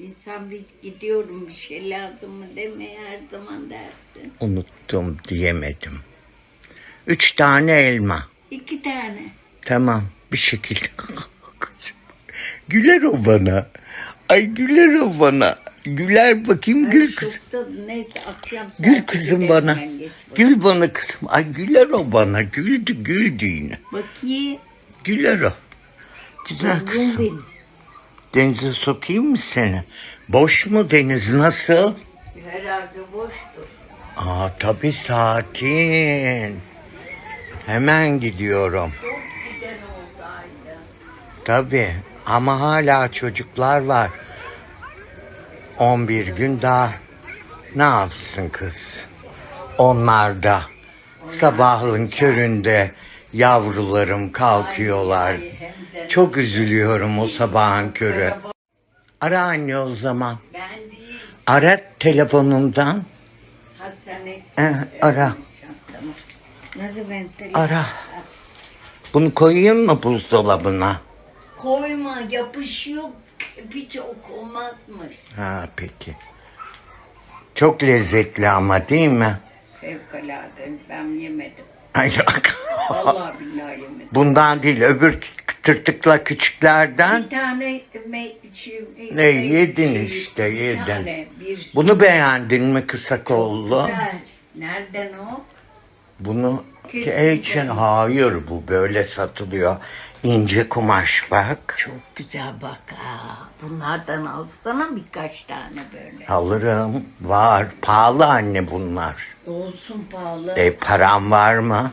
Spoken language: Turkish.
İnsan bir gidiyorum bir şey lazım mı demeye her zaman dersin. Unuttum diyemedim. Üç tane elma. İki tane. Tamam bir şekilde. güler o bana. Ay güler o bana. Güler bakayım Ay, gül kız. neyse akşam Gül kızım bana. ben. Gül bana kızım. Ay güler o bana. Güldü güldü yine. Bakayım. Güler o. Güzel kızım. benim. Denize sokayım mı seni? Boş mu deniz nasıl? Herhalde boştur. Aa tabii sakin. Hemen gidiyorum. Çok güzel oldu aynı. Tabii ama hala çocuklar var. 11 gün daha ne yapsın kız? Onlar da sabahın köründe yavrularım kalkıyorlar. Çok üzülüyorum o sabahın körü. Ara anne o zaman. Ara telefonundan. Eh, ara. Ara. Bunu koyayım mı buzdolabına? Koyma yapışıyor. Çok olmazmış. Ha peki. Çok lezzetli ama değil mi? Fevkalade ben yemedim. Ay, bak. Vallahi billahi yemedim. Bundan değil öbür tırtıkla küçüklerden. Bir tane me, Ne, yedin işte, yedin. Tane, bir Bunu beğendin mi kısa kollu? Güzel. Nereden o? Bunu Kesinlikle. için hayır bu böyle satılıyor. İnce kumaş bak. Çok güzel bak ha. Bunlardan alsana birkaç tane böyle. Alırım. Var. Pahalı anne bunlar. Olsun pahalı. E param var mı?